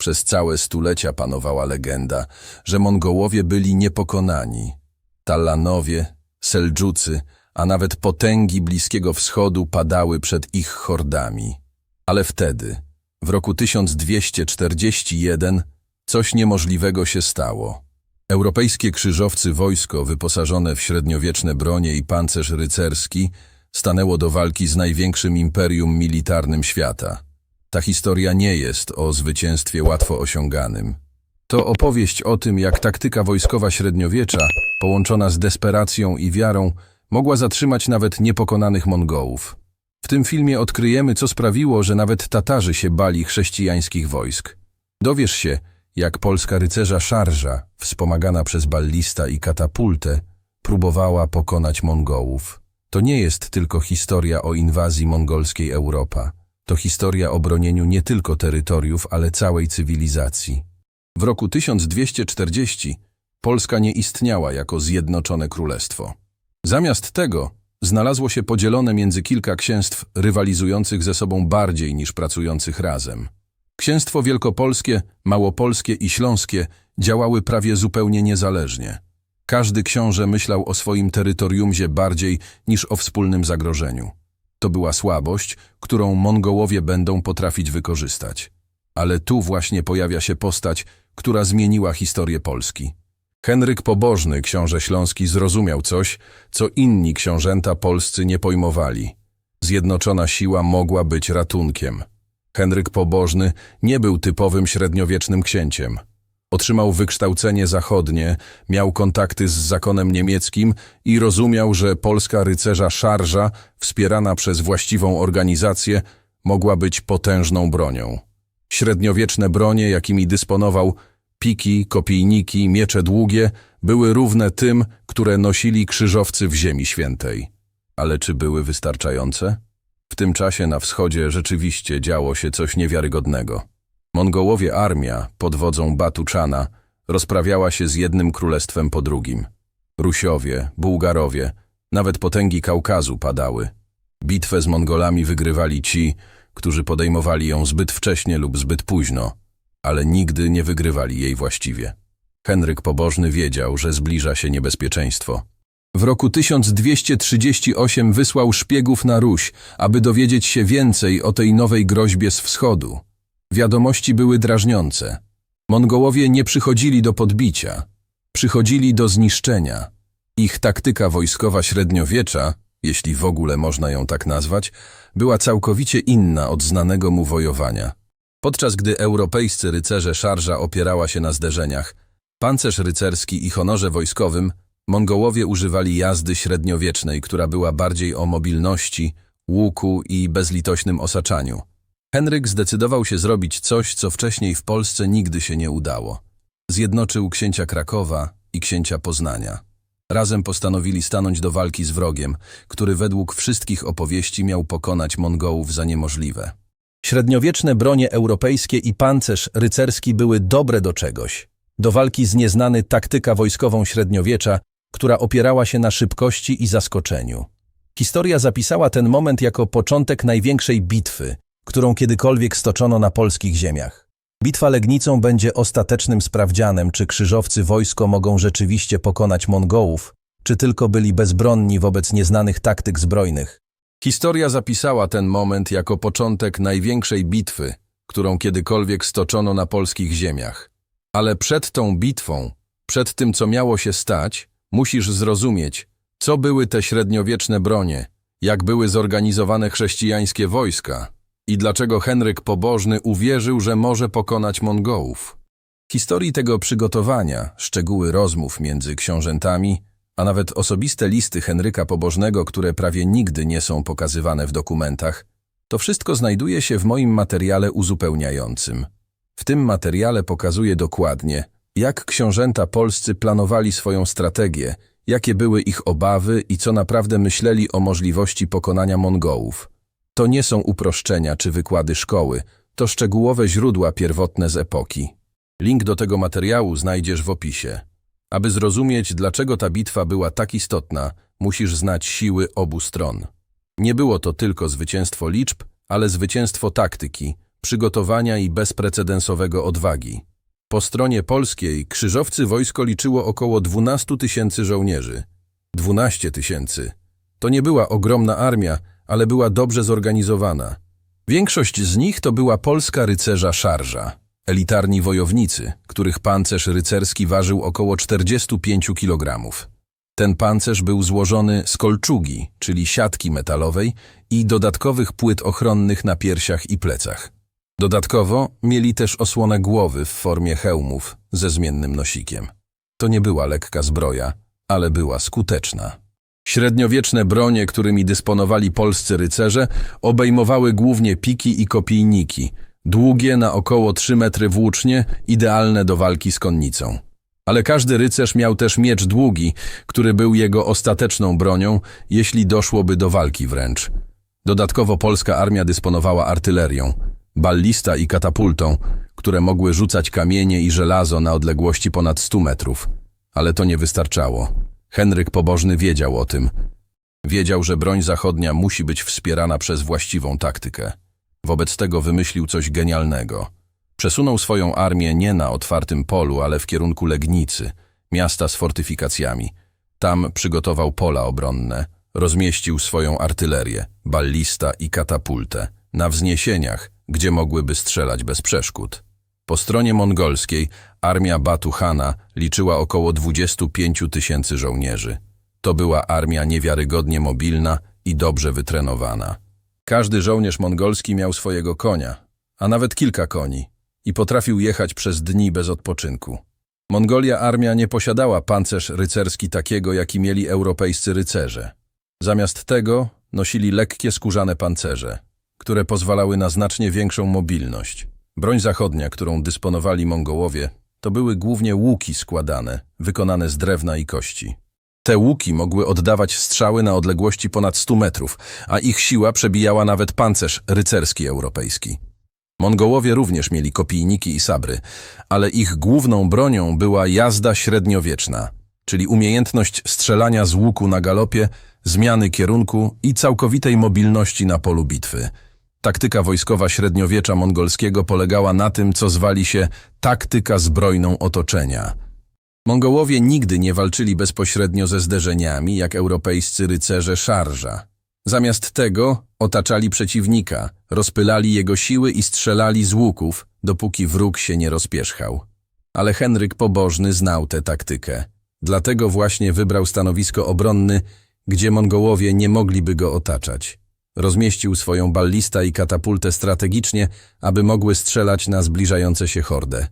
Przez całe stulecia panowała legenda, że Mongołowie byli niepokonani. Talanowie, Seldżucy, a nawet potęgi Bliskiego Wschodu padały przed ich hordami. Ale wtedy, w roku 1241, coś niemożliwego się stało. Europejskie krzyżowcy wojsko wyposażone w średniowieczne bronie i pancerz rycerski stanęło do walki z największym imperium militarnym świata. Ta historia nie jest o zwycięstwie łatwo osiąganym. To opowieść o tym, jak taktyka wojskowa średniowiecza, połączona z desperacją i wiarą, mogła zatrzymać nawet niepokonanych Mongołów. W tym filmie odkryjemy, co sprawiło, że nawet Tatarzy się bali chrześcijańskich wojsk. Dowiesz się, jak polska rycerza szarża, wspomagana przez ballista i katapultę, próbowała pokonać Mongołów. To nie jest tylko historia o inwazji mongolskiej Europa. To historia o bronieniu nie tylko terytoriów, ale całej cywilizacji. W roku 1240 Polska nie istniała jako zjednoczone królestwo. Zamiast tego znalazło się podzielone między kilka księstw rywalizujących ze sobą bardziej niż pracujących razem. Księstwo Wielkopolskie, Małopolskie i Śląskie działały prawie zupełnie niezależnie. Każdy książę myślał o swoim terytoriumzie bardziej niż o wspólnym zagrożeniu. To była słabość, którą Mongołowie będą potrafić wykorzystać. Ale tu właśnie pojawia się postać, która zmieniła historię Polski. Henryk Pobożny, książę śląski, zrozumiał coś, co inni książęta polscy nie pojmowali. Zjednoczona siła mogła być ratunkiem. Henryk Pobożny nie był typowym średniowiecznym księciem. Otrzymał wykształcenie zachodnie, miał kontakty z zakonem niemieckim i rozumiał, że polska rycerza szarża, wspierana przez właściwą organizację, mogła być potężną bronią. Średniowieczne bronie, jakimi dysponował, piki, kopijniki, miecze długie, były równe tym, które nosili krzyżowcy w Ziemi Świętej. Ale czy były wystarczające? W tym czasie na wschodzie rzeczywiście działo się coś niewiarygodnego. Mongołowie armia pod wodzą Batuczana rozprawiała się z jednym królestwem po drugim. Rusiowie, Bułgarowie, nawet potęgi Kaukazu padały. Bitwę z Mongolami wygrywali ci, którzy podejmowali ją zbyt wcześnie lub zbyt późno, ale nigdy nie wygrywali jej właściwie. Henryk Pobożny wiedział, że zbliża się niebezpieczeństwo. W roku 1238 wysłał szpiegów na Ruś, aby dowiedzieć się więcej o tej nowej groźbie z wschodu. Wiadomości były drażniące. Mongołowie nie przychodzili do podbicia, przychodzili do zniszczenia. Ich taktyka wojskowa średniowiecza, jeśli w ogóle można ją tak nazwać, była całkowicie inna od znanego mu wojowania. Podczas gdy europejscy rycerze szarża opierała się na zderzeniach, pancerz rycerski i honorze wojskowym, Mongołowie używali jazdy średniowiecznej, która była bardziej o mobilności, łuku i bezlitośnym osaczaniu. Henryk zdecydował się zrobić coś, co wcześniej w Polsce nigdy się nie udało. Zjednoczył księcia Krakowa i księcia Poznania. Razem postanowili stanąć do walki z wrogiem, który według wszystkich opowieści miał pokonać Mongołów za niemożliwe. Średniowieczne bronie europejskie i pancerz rycerski były dobre do czegoś. Do walki z nieznany taktyka wojskową średniowiecza, która opierała się na szybkości i zaskoczeniu. Historia zapisała ten moment jako początek największej bitwy, którą kiedykolwiek stoczono na polskich ziemiach. Bitwa Legnicą będzie ostatecznym sprawdzianem, czy krzyżowcy wojsko mogą rzeczywiście pokonać Mongołów, czy tylko byli bezbronni wobec nieznanych taktyk zbrojnych. Historia zapisała ten moment jako początek największej bitwy, którą kiedykolwiek stoczono na polskich ziemiach. Ale przed tą bitwą, przed tym, co miało się stać, musisz zrozumieć, co były te średniowieczne bronie, jak były zorganizowane chrześcijańskie wojska i dlaczego Henryk Pobożny uwierzył, że może pokonać Mongołów. Historii tego przygotowania, szczegóły rozmów między książętami, a nawet osobiste listy Henryka Pobożnego, które prawie nigdy nie są pokazywane w dokumentach, to wszystko znajduje się w moim materiale uzupełniającym. W tym materiale pokazuję dokładnie, jak książęta polscy planowali swoją strategię, jakie były ich obawy i co naprawdę myśleli o możliwości pokonania Mongołów. To nie są uproszczenia czy wykłady szkoły, to szczegółowe źródła pierwotne z epoki. Link do tego materiału znajdziesz w opisie. Aby zrozumieć, dlaczego ta bitwa była tak istotna, musisz znać siły obu stron. Nie było to tylko zwycięstwo liczb, ale zwycięstwo taktyki, przygotowania i bezprecedensowego odwagi. Po stronie polskiej krzyżowcy wojsko liczyło około 12 tysięcy żołnierzy. 12 tysięcy. To nie była ogromna armia, ale była dobrze zorganizowana. Większość z nich to była polska rycerza szarża, elitarni wojownicy, których pancerz rycerski ważył około 45 kg. Ten pancerz był złożony z kolczugi, czyli siatki metalowej i dodatkowych płyt ochronnych na piersiach i plecach. Dodatkowo mieli też osłonę głowy w formie hełmów ze zmiennym nosikiem. To nie była lekka zbroja, ale była skuteczna. Średniowieczne bronie, którymi dysponowali polscy rycerze, obejmowały głównie piki i kopijniki, długie na około 3 metry włócznie, idealne do walki z konnicą. Ale każdy rycerz miał też miecz długi, który był jego ostateczną bronią, jeśli doszłoby do walki wręcz. Dodatkowo polska armia dysponowała artylerią, ballista i katapultą, które mogły rzucać kamienie i żelazo na odległości ponad 100 metrów. Ale to nie wystarczało. Henryk Pobożny wiedział o tym. Wiedział, że broń zachodnia musi być wspierana przez właściwą taktykę. Wobec tego wymyślił coś genialnego. Przesunął swoją armię nie na otwartym polu, ale w kierunku Legnicy, miasta z fortyfikacjami. Tam przygotował pola obronne, rozmieścił swoją artylerię, ballista i katapultę na wzniesieniach, gdzie mogłyby strzelać bez przeszkód. Po stronie mongolskiej armia Batu Hana liczyła około 25 tysięcy żołnierzy. To była armia niewiarygodnie mobilna i dobrze wytrenowana. Każdy żołnierz mongolski miał swojego konia, a nawet kilka koni i potrafił jechać przez dni bez odpoczynku. Mongolia armia nie posiadała pancerz rycerski takiego, jaki mieli europejscy rycerze. Zamiast tego nosili lekkie skórzane pancerze, które pozwalały na znacznie większą mobilność. Broń zachodnia, którą dysponowali Mongołowie, to były głównie łuki składane, wykonane z drewna i kości. Te łuki mogły oddawać strzały na odległości ponad 100 metrów, a ich siła przebijała nawet pancerz rycerski europejski. Mongołowie również mieli kopijniki i sabry, ale ich główną bronią była jazda średniowieczna, czyli umiejętność strzelania z łuku na galopie, zmiany kierunku i całkowitej mobilności na polu bitwy. Taktyka wojskowa średniowiecza mongolskiego polegała na tym, co zwali się taktyka zbrojną otoczenia. Mongołowie nigdy nie walczyli bezpośrednio ze zderzeniami, jak europejscy rycerze szarża. Zamiast tego otaczali przeciwnika, rozpylali jego siły i strzelali z łuków, dopóki wróg się nie rozpierzchał. Ale Henryk Pobożny znał tę taktykę. Dlatego właśnie wybrał stanowisko obronny, gdzie Mongołowie nie mogliby go otaczać. Rozmieścił swoją ballista i katapultę strategicznie, aby mogły strzelać na zbliżające się hordę.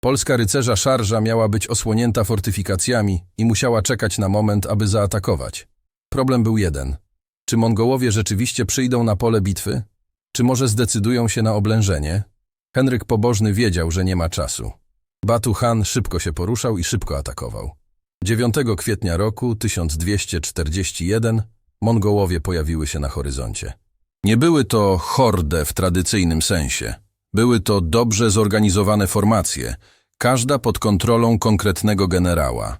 Polska rycerza szarża miała być osłonięta fortyfikacjami i musiała czekać na moment, aby zaatakować. Problem był jeden. Czy Mongołowie rzeczywiście przyjdą na pole bitwy? Czy może zdecydują się na oblężenie? Henryk Pobożny wiedział, że nie ma czasu. Batu Han szybko się poruszał i szybko atakował. 9 kwietnia roku 1241 Mongołowie pojawiły się na horyzoncie. Nie były to horde w tradycyjnym sensie. Były to dobrze zorganizowane formacje, każda pod kontrolą konkretnego generała.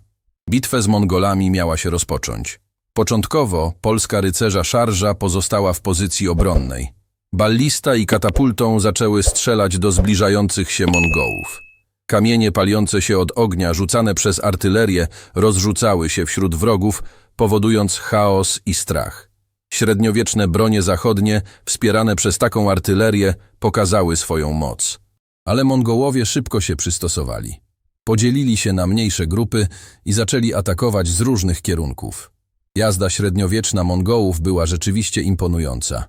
Bitwę z Mongolami miała się rozpocząć. Początkowo polska rycerza szarża pozostała w pozycji obronnej. Ballista i katapultą zaczęły strzelać do zbliżających się Mongołów. Kamienie paliące się od ognia, rzucane przez artylerię, rozrzucały się wśród wrogów, powodując chaos i strach. Średniowieczne bronie zachodnie, wspierane przez taką artylerię, pokazały swoją moc. Ale Mongołowie szybko się przystosowali. Podzielili się na mniejsze grupy i zaczęli atakować z różnych kierunków. Jazda średniowieczna Mongołów była rzeczywiście imponująca.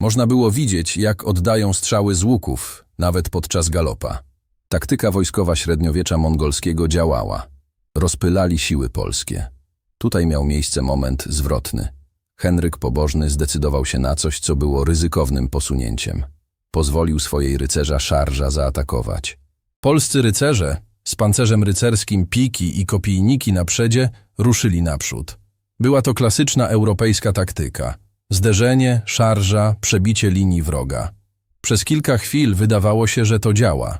Można było widzieć, jak oddają strzały z łuków, nawet podczas galopa. Taktyka wojskowa średniowiecza mongolskiego działała. Rozpylali siły polskie. Tutaj miał miejsce moment zwrotny. Henryk Pobożny zdecydował się na coś, co było ryzykownym posunięciem. Pozwolił swojej rycerza szarża zaatakować. Polscy rycerze, z pancerzem rycerskim piki i kopijniki na przedzie, ruszyli naprzód. Była to klasyczna europejska taktyka. Zderzenie, szarża, przebicie linii wroga. Przez kilka chwil wydawało się, że to działa.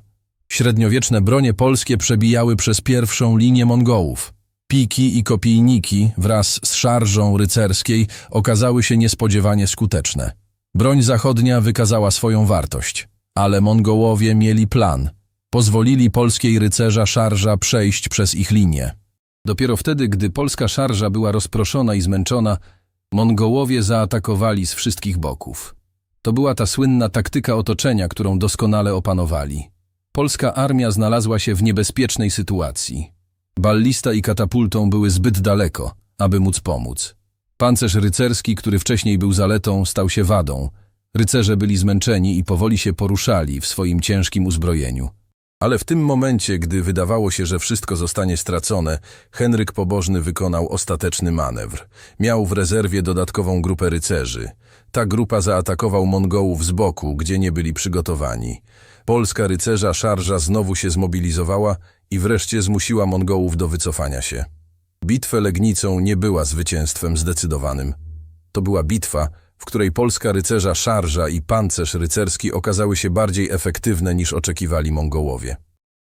Średniowieczne bronie polskie przebijały przez pierwszą linię Mongołów. Piki i kopijniki wraz z szarżą rycerskiej okazały się niespodziewanie skuteczne. Broń zachodnia wykazała swoją wartość. Ale Mongołowie mieli plan. Pozwolili polskiej rycerza szarża przejść przez ich linię. Dopiero wtedy, gdy polska szarża była rozproszona i zmęczona, Mongołowie zaatakowali z wszystkich boków. To była ta słynna taktyka otoczenia, którą doskonale opanowali. Polska armia znalazła się w niebezpiecznej sytuacji. Ballista i katapultą były zbyt daleko, aby móc pomóc. Pancerz rycerski, który wcześniej był zaletą, stał się wadą. Rycerze byli zmęczeni i powoli się poruszali w swoim ciężkim uzbrojeniu. Ale w tym momencie, gdy wydawało się, że wszystko zostanie stracone, Henryk Pobożny wykonał ostateczny manewr. Miał w rezerwie dodatkową grupę rycerzy. Ta grupa zaatakował Mongołów z boku, gdzie nie byli przygotowani. Polska rycerza szarża znowu się zmobilizowała i wreszcie zmusiła Mongołów do wycofania się. Bitwa Legnicą nie była zwycięstwem zdecydowanym. To była bitwa, w której polska rycerza szarża i pancerz rycerski okazały się bardziej efektywne niż oczekiwali Mongołowie.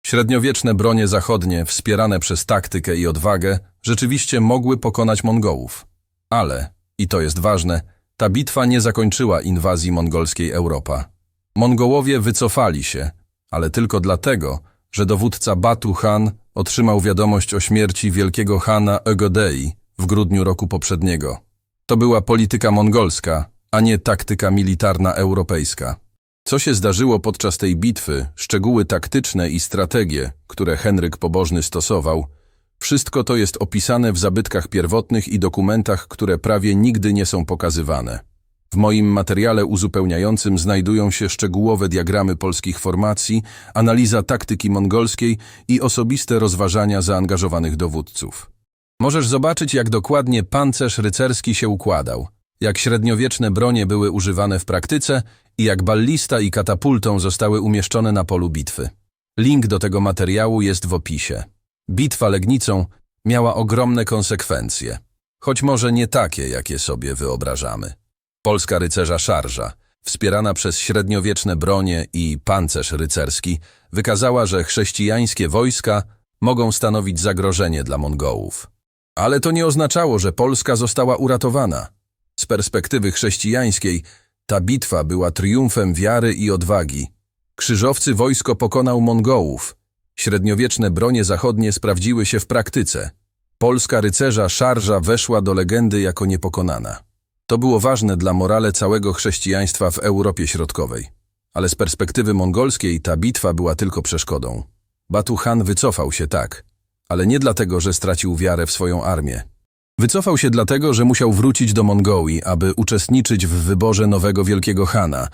Średniowieczne bronie zachodnie, wspierane przez taktykę i odwagę, rzeczywiście mogły pokonać Mongołów. Ale, i to jest ważne, ta bitwa nie zakończyła inwazji mongolskiej Europa. Mongołowie wycofali się, ale tylko dlatego, że dowódca Batu Han otrzymał wiadomość o śmierci wielkiego Hana Ögodei w grudniu roku poprzedniego. To była polityka mongolska, a nie taktyka militarna europejska. Co się zdarzyło podczas tej bitwy, szczegóły taktyczne i strategie, które Henryk Pobożny stosował, wszystko to jest opisane w zabytkach pierwotnych i dokumentach, które prawie nigdy nie są pokazywane. W moim materiale uzupełniającym znajdują się szczegółowe diagramy polskich formacji, analiza taktyki mongolskiej i osobiste rozważania zaangażowanych dowódców. Możesz zobaczyć, jak dokładnie pancerz rycerski się układał, jak średniowieczne bronie były używane w praktyce i jak ballista i katapultą zostały umieszczone na polu bitwy. Link do tego materiału jest w opisie. Bitwa Legnicą miała ogromne konsekwencje, choć może nie takie, jakie sobie wyobrażamy. Polska rycerza szarża, wspierana przez średniowieczne bronie i pancerz rycerski, wykazała, że chrześcijańskie wojska mogą stanowić zagrożenie dla Mongołów. Ale to nie oznaczało, że Polska została uratowana. Z perspektywy chrześcijańskiej ta bitwa była triumfem wiary i odwagi. Krzyżowcy wojsko pokonał Mongołów. Średniowieczne bronie zachodnie sprawdziły się w praktyce. Polska rycerza szarża weszła do legendy jako niepokonana. To było ważne dla morale całego chrześcijaństwa w Europie Środkowej. Ale z perspektywy mongolskiej ta bitwa była tylko przeszkodą. Batu Han wycofał się tak, ale nie dlatego, że stracił wiarę w swoją armię. Wycofał się dlatego, że musiał wrócić do Mongołii, aby uczestniczyć w wyborze nowego wielkiego Hana.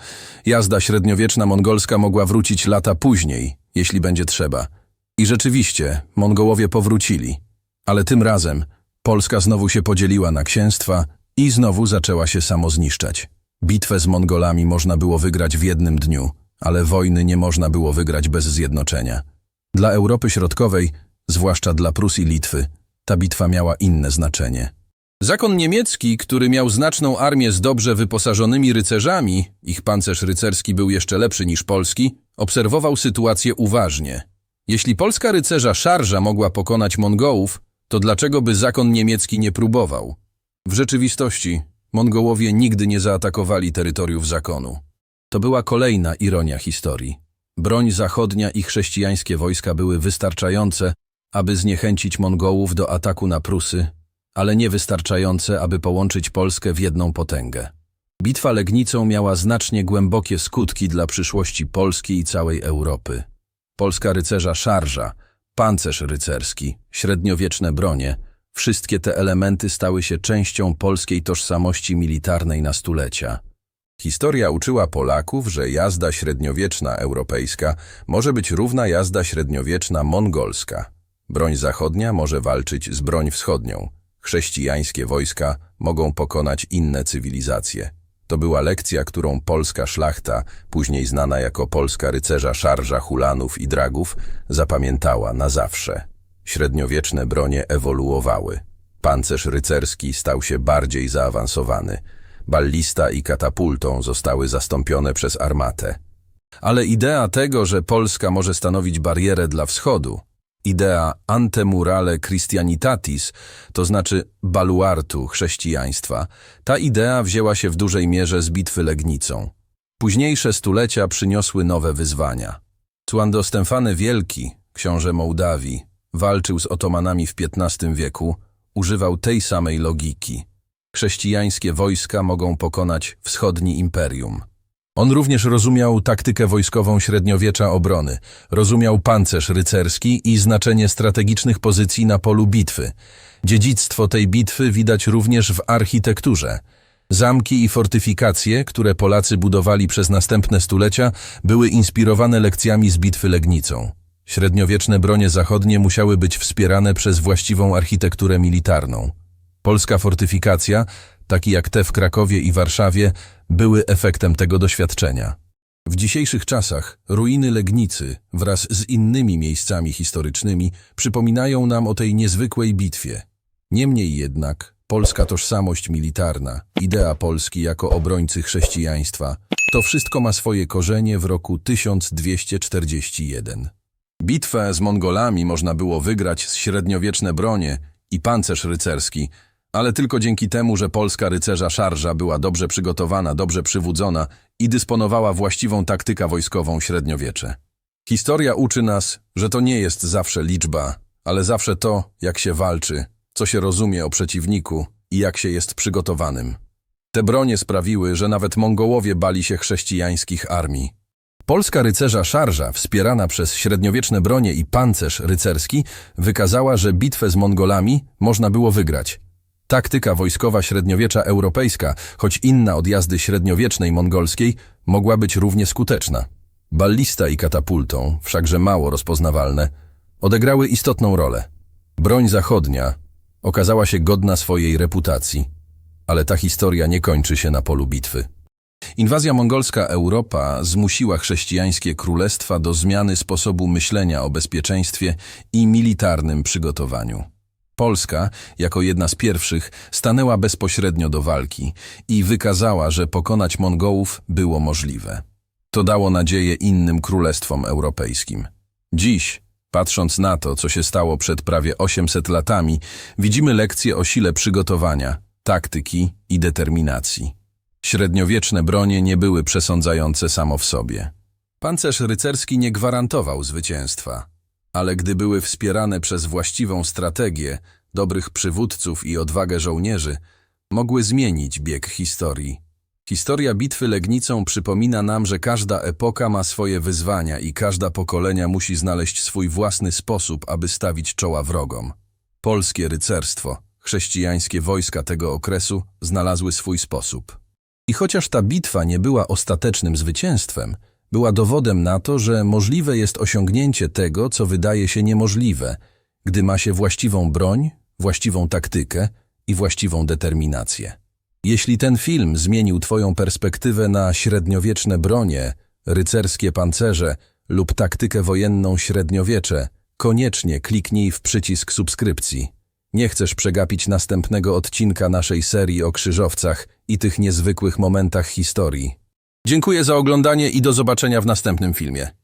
Jazda średniowieczna mongolska mogła wrócić lata później, jeśli będzie trzeba. I rzeczywiście, Mongołowie powrócili. Ale tym razem Polska znowu się podzieliła na księstwa i znowu zaczęła się samozniszczać. Bitwę z Mongolami można było wygrać w jednym dniu, ale wojny nie można było wygrać bez zjednoczenia. Dla Europy Środkowej, zwłaszcza dla Prus i Litwy, ta bitwa miała inne znaczenie. Zakon niemiecki, który miał znaczną armię z dobrze wyposażonymi rycerzami, ich pancerz rycerski był jeszcze lepszy niż polski, obserwował sytuację uważnie. Jeśli polska rycerza szarża mogła pokonać Mongołów, to dlaczego by zakon niemiecki nie próbował? W rzeczywistości Mongołowie nigdy nie zaatakowali terytoriów zakonu. To była kolejna ironia historii. Broń zachodnia i chrześcijańskie wojska były wystarczające, aby zniechęcić Mongołów do ataku na Prusy, ale nie wystarczające, aby połączyć Polskę w jedną potęgę. Bitwa Legnicą miała znacznie głębokie skutki dla przyszłości Polski i całej Europy. Polska rycerza szarża, pancerz rycerski, średniowieczne bronie – wszystkie te elementy stały się częścią polskiej tożsamości militarnej na stulecia. Historia uczyła Polaków, że jazda średniowieczna europejska może być równa jazda średniowieczna mongolska. Broń zachodnia może walczyć z broń wschodnią. Chrześcijańskie wojska mogą pokonać inne cywilizacje. To była lekcja, którą polska szlachta, później znana jako polska rycerza szarża hulanów i dragów, zapamiętała na zawsze. Średniowieczne bronie ewoluowały. Pancerz rycerski stał się bardziej zaawansowany. Ballista i katapultą zostały zastąpione przez armatę. Ale idea tego, że Polska może stanowić barierę dla wschodu, idea antemurale Christianitatis, to znaczy baluartu chrześcijaństwa, ta idea wzięła się w dużej mierze z bitwy Legnicą. Późniejsze stulecia przyniosły nowe wyzwania. Tuando Stefany Wielki, książę Mołdawii, walczył z Otomanami w XV wieku, używał tej samej logiki. Chrześcijańskie wojska mogą pokonać wschodni imperium. On również rozumiał taktykę wojskową średniowiecza obrony, rozumiał pancerz rycerski i znaczenie strategicznych pozycji na polu bitwy. Dziedzictwo tej bitwy widać również w architekturze. Zamki i fortyfikacje, które Polacy budowali przez następne stulecia, były inspirowane lekcjami z bitwy Legnicą. Średniowieczne bronie zachodnie musiały być wspierane przez właściwą architekturę militarną. Polska fortyfikacja, takie jak te w Krakowie i Warszawie, były efektem tego doświadczenia. W dzisiejszych czasach ruiny Legnicy wraz z innymi miejscami historycznymi przypominają nam o tej niezwykłej bitwie. Niemniej jednak polska tożsamość militarna, idea Polski jako obrońcy chrześcijaństwa, to wszystko ma swoje korzenie w roku 1241. Bitwę z Mongolami można było wygrać z średniowieczne bronie i pancerz rycerski, ale tylko dzięki temu, że polska rycerza szarża była dobrze przygotowana, dobrze przywódzona i dysponowała właściwą taktyką wojskową średniowiecze. Historia uczy nas, że to nie jest zawsze liczba, ale zawsze to, jak się walczy, co się rozumie o przeciwniku i jak się jest przygotowanym. Te bronie sprawiły, że nawet Mongołowie bali się chrześcijańskich armii. Polska rycerza szarża, wspierana przez średniowieczne bronie i pancerz rycerski, wykazała, że bitwę z Mongolami można było wygrać. Taktyka wojskowa średniowiecza europejska, choć inna od jazdy średniowiecznej mongolskiej, mogła być równie skuteczna. Ballista i katapultą, wszakże mało rozpoznawalne, odegrały istotną rolę. Broń zachodnia okazała się godna swojej reputacji, ale ta historia nie kończy się na polu bitwy. Inwazja mongolska Europa zmusiła chrześcijańskie królestwa do zmiany sposobu myślenia o bezpieczeństwie i militarnym przygotowaniu. Polska, jako jedna z pierwszych, stanęła bezpośrednio do walki i wykazała, że pokonać Mongołów było możliwe. To dało nadzieję innym królestwom europejskim. Dziś, patrząc na to, co się stało przed prawie 800 latami, widzimy lekcje o sile przygotowania, taktyki i determinacji. Średniowieczne bronie nie były przesądzające samo w sobie. Pancerz rycerski nie gwarantował zwycięstwa, ale gdy były wspierane przez właściwą strategię, dobrych przywódców i odwagę żołnierzy, mogły zmienić bieg historii. Historia bitwy Legnicą przypomina nam, że każda epoka ma swoje wyzwania i każda pokolenia musi znaleźć swój własny sposób, aby stawić czoła wrogom. Polskie rycerstwo, chrześcijańskie wojska tego okresu znalazły swój sposób. I chociaż ta bitwa nie była ostatecznym zwycięstwem, była dowodem na to, że możliwe jest osiągnięcie tego, co wydaje się niemożliwe, gdy ma się właściwą broń, właściwą taktykę i właściwą determinację. Jeśli ten film zmienił Twoją perspektywę na średniowieczne bronie, rycerskie pancerze lub taktykę wojenną średniowiecze, koniecznie kliknij w przycisk subskrypcji. Nie chcesz przegapić następnego odcinka naszej serii o krzyżowcach i tych niezwykłych momentach historii. Dziękuję za oglądanie i do zobaczenia w następnym filmie.